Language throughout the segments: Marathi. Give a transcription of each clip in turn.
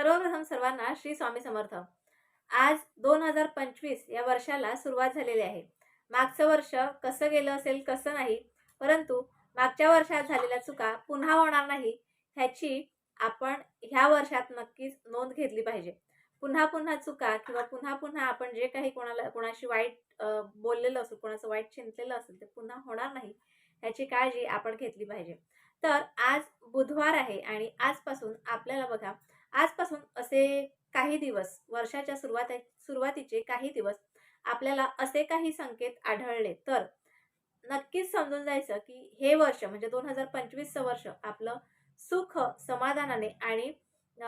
सर्वप्रथम सर्वांना श्री स्वामी समर्थ. आज दोन हजार पंचवीस या वर्षाला सुरुवात झालेली आहे. मागचं वर्ष कसं गेलं असेल कसं नाही परंतु मागच्या वर्षात झालेल्या चुका पुन्हा होणार नाही ह्याची आपण ह्या वर्षात नक्कीच नोंद घेतली पाहिजे. पुन्हा पुन्हा चुका किंवा पुन्हा पुन्हा आपण जे काही कोणाला कोणाशी वाईट बोललेलं असेल कोणाचं वाईट चिंतलेलं असेल ते पुन्हा होणार नाही ह्याची काळजी आपण घेतली पाहिजे. तर आज बुधवार आहे आणि आजपासून आपल्याला बघा आजपासून असे काही दिवस वर्षाच्या सुरुवात सुरुवातीचे काही दिवस आपल्याला असे काही संकेत आढळले. तर नक्कीच समजून जायचं की हे वर्ष म्हणजे दोन हजार पंचवीसचं वर्ष आपलं सुख समाधानाने आणि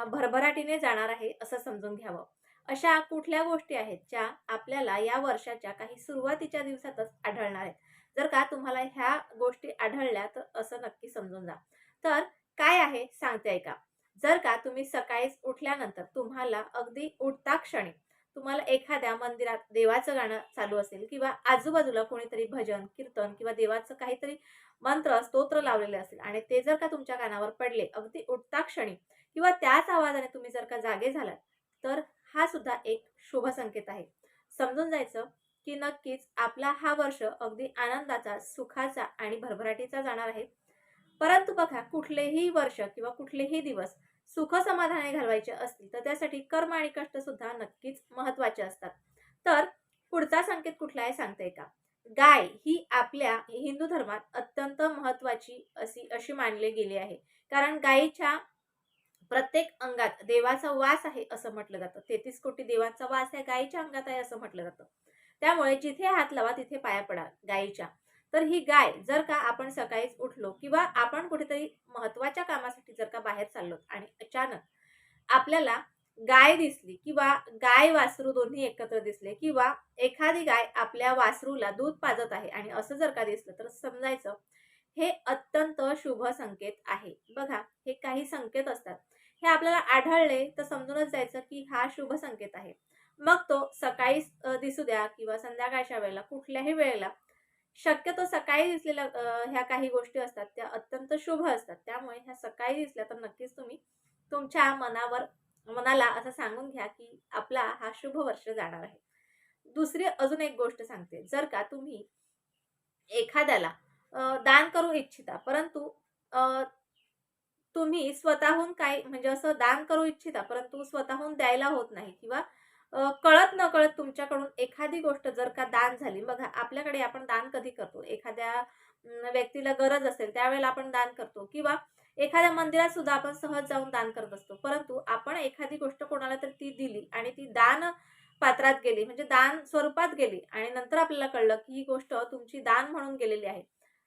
भरभराटीने जाणार आहे असं समजून घ्यावं. अशा कुठल्या गोष्टी आहेत ज्या आपल्याला या वर्षाच्या काही सुरुवातीच्या दिवसातच आढळणार आहेत? जर का तुम्हाला ह्या गोष्टी आढळल्या तर असं नक्की समजून जा. तर काय आहे? सांगते ऐका. जर का तुम्ही सकाळीच उठल्यानंतर तुम्हाला अगदी उठता क्षणी तुम्हाला एखाद्या मंदिरात देवाचं गाणं चालू असेल किंवा आजूबाजूला कोणीतरी भजन कीर्तन किंवा देवाचं काहीतरी मंत्र स्तोत्र लावलेले असेल आणि ते जर का तुमच्या कानावर पडले अगदी उठता क्षणी किंवा त्याच आवाजाने तुम्ही जर का जागे झालात तर हा सुद्धा एक शुभ संकेत आहे. समजून जायचं की नक्कीच आपला हा वर्ष अगदी आनंदाचा सुखाचा आणि भरभराटीचा जाणार आहे. परंतु बघा कुठलेही वर्ष किंवा कुठलेही दिवस सुख समाधाने घालवायचे असतील तर त्यासाठी कर्म आणि कष्ट सुद्धा नक्कीच महत्त्वाचे असतात. तर पुढचा संकेत कुठला आहे सांगते का? गाय ही आपल्या हिंदू धर्मात अत्यंत महत्वाची अशी अशी मानली गेली आहे. कारण गायीच्या प्रत्येक अंगात देवाचा वास आहे असं म्हटलं जातं. तेहतीस कोटी देवांचा वास आहे गायीच्या अंगात आहे असं म्हटलं जातं. त्यामुळे जिथे हात लावा तिथे पाया पडा गायीच्या. तर ही गाय जर का आपण सकाळीच उठलो किंवा आपण कुठेतरी महत्त्वाच्या कामासाठी जर का बाहेर चाललो आणि अचानक आपल्याला गाय दिसली किंवा गाय वासरू दोन्ही एकत्र दिसले किंवा एखादी गाय आपल्या वासरूला दूध पाजत आहे आणि असं जर का दिसलं तर समजायचं हे अत्यंत शुभ संकेत आहे. बघा हे काही संकेत असतात. हे आपल्याला आढळले तर समजूनच जायचं की हा शुभ संकेत आहे. मग तो सकाळी दिसू द्या किंवा संध्याकाळच्या वेळेला कुठल्याही वेळेला शक्यतो सकाळी दिसलेल्या ह्या काही गोष्टी असतात त्या अत्यंत शुभ असतात. त्यामुळे ह्या सकाळी दिसल्या तर नक्कीच तुम्ही तुमच्या मनावर मनाला असं सांगून घ्या की आपला हा शुभ वर्ष जाणार आहे. दुसरी अजून एक गोष्ट सांगते. जर का तुम्ही एखाद्याला दान करू इच्छिता परंतु तुम्ही स्वतःहून काय म्हणजे असं दान करू इच्छिता परंतु स्वतःहून द्यायला होत नाही किंवा कळत न कळत तुमच्याकडून एखादी गोष्ट जर का दान झाली बघा आपल्याकडे आपण दान कधी करतो? एखाद्या व्यक्तीला गरज असेल त्यावेळेला आपण दान करतो किंवा एखाद्या मंदिरात सुद्धा आपण सहज जाऊन दान करत असतो. परंतु आपण एखादी गोष्ट कोणाला तरी ती दिली आणि ती दान पात्रात गेली म्हणजे दान स्वरूपात गेली आणि नंतर आपल्याला कळलं की ही गोष्ट तुमची दान म्हणून गेलेली आहे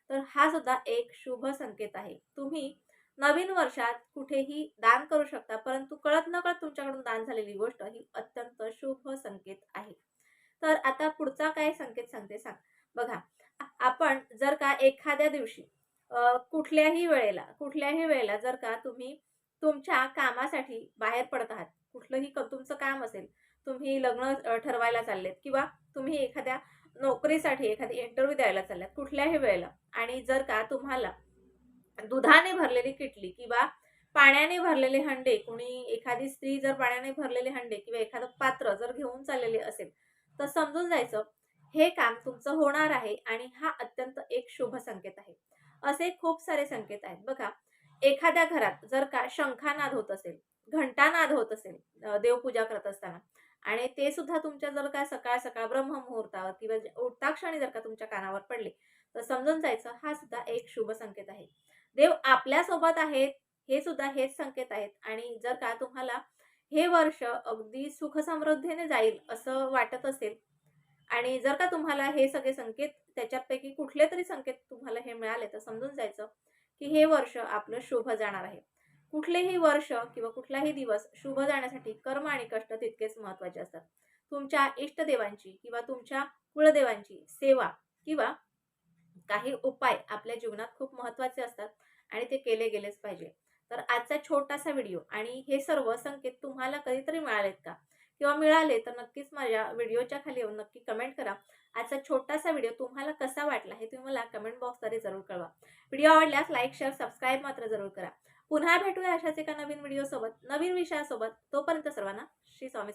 तर हा सुद्धा एक शुभ संकेत आहे. तुम्ही नवीन वर्षात कुठेही दान करू शकता परंतु कळत न कळत तुमच्याकडून दान झालेली गोष्ट ही अत्यंत शुभ संकेत आहे. तर आता पुढचा काय संकेत सांगते सांग. बघा आपण जर का एखाद्या दिवशी कुठल्याही वेळेला कुठल्याही वेळेला जर का तुम्ही तुमच्या कामासाठी बाहेर पडत आहात कुठलंही क- तुमचं काम असेल तुम्ही लग्न ठरवायला चाललेत किंवा तुम्ही एखाद्या नोकरीसाठी एखादी इंटरव्ह्यू द्यायला चालल्यात कुठल्याही वेळेला आणि जर का तुम्हाला दुधाने भरलेली किटली किंवा पाण्याने भरलेले हंडे कुणी एखादी स्त्री जर पाण्याने भरलेले हंडे किंवा एखादं पात्र जर घेऊन चाललेले असेल तर समजून जायचं हे काम तुमचं होणार आहे आणि हा अत्यंत एक शुभ संकेत आहे. असे खूप सारे संकेत आहेत. बघा एखाद्या घरात जर का शंखानाद होत असेल घंटानाद होत असेल देवपूजा करत असताना आणि ते सुद्धा तुमच्या जर का सकाळ सकाळ ब्रह्ममुहूर्तावर किंवा जे- उठता क्षणी जर का तुमच्या कानावर पडले तर समजून जायचं हा सुद्धा एक शुभ संकेत आहे. देव आपल्यासोबत आहेत हे सुद्धा हेच संकेत आहेत. आणि जर का तुम्हाला हे वर्ष अगदी सुख समृद्धीने जाईल असं वाटत असेल आणि जर का तुम्हाला हे सगळे संकेत त्याच्यापैकी कुठले तरी संकेत तुम्हाला हे मिळाले तर समजून जायचं की हे वर्ष आपलं शुभ जाणार आहे. कुठलेही वर्ष किंवा कुठलाही दिवस शुभ जाण्यासाठी कर्म आणि कष्ट तितकेच महत्त्वाचे असतात. तुमच्या इष्टदेवांची किंवा तुमच्या कुळदेवांची सेवा किंवा काही उपाय आपल्या जीवनात खूप महत्त्वाचे असतात. आणि ते केले गेलेच पाहिजे. तर आजचा छोटासा व्हिडिओ आणि हे सर्व संकेत तुम्हाला कधीतरी मिळालेत का? किंवा मिळाले तर नक्कीच माझ्या व्हिडिओच्या खाली येऊन नक्की कमेंट करा. आजचा छोटासा व्हिडिओ तुम्हाला कसा वाटला हे तुम्ही मला कमेंट बॉक्सद्वारे जरूर कळवा. व्हिडिओ आवडल्यास लाईक शेअर सबस्क्राईब मात्र जरूर करा. पुन्हा भेटूया अशाच एका नवीन व्हिडिओसोबत नवीन विषयासोबत. तोपर्यंत सर्वांना श्री स्वामी